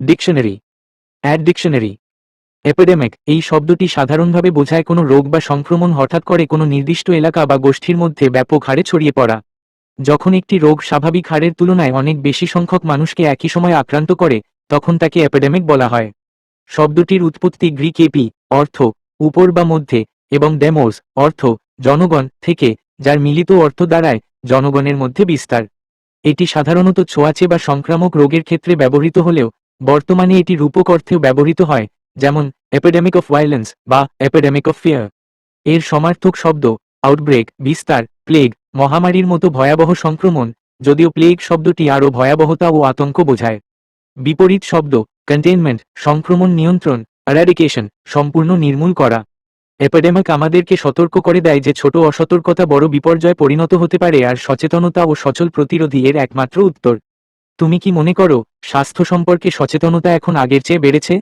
Dictionary. Add dictionary. Epidemic, এই শব্দটি সাধারণভাবে বোঝায় কোনো রোগ বা সংক্রমণ হঠাৎ করে কোনো নির্দিষ্ট এলাকা বা গোষ্ঠীর মধ্যে ব্যাপক হারে ছড়িয়ে পড়া। যখন একটি রোগ স্বাভাবিক হারের তুলনায় অনেক বেশি সংখ্যক মানুষকে একই সময় আক্রান্ত করে, তখন তাকে এপিডেমিক বলা হয়। শব্দটির উৎপত্তি গ্রিক এপি, অর্থ, উপর বা মধ্যে, এবং ডেমোস, অর্থ, জনগণ, থেকে, যার মিলিত অর্থ দ্বারায়, জনগণের মধ্যে বিস্তার। এটি সাধারণত ছোঁয়াচে বা সংক্রামক রোগের ক্ষেত্রে ব্যবহৃত হলেও বর্তমানে এটি রূপক অর্থেও ব্যবহৃত হয়, যেমন এপিডেমিক অফ ভায়োলেন্স বা এপিডেমিক অফ ফিয়ার এর সমার্থক শব্দ আউটব্রেক বিস্তার প্লেগ মহামারীর মতো ভয়াবহ সংক্রমণ, যদিও প্লেগ শব্দটি আরও ভয়াবহতা ও আতঙ্ক বোঝায়। বিপরীত শব্দ কন্টেইনমেন্ট সংক্রমণ নিয়ন্ত্রণ এরাডিকেশন সম্পূর্ণ নির্মূল করা। এপিডেমিক আমাদেরকে সতর্ক করে দেয় যে ছোট অসতর্কতা বড় বিপর্যয়ে পরিণত হতে পারে আর সচেতনতা ও সচল প্রতিরোধী এর একমাত্র উত্তর। তুমি কি মনে করো স্বাস্থ্য সম্পর্কে সচেতনতা এখন আগের চেয়ে বেড়েছে?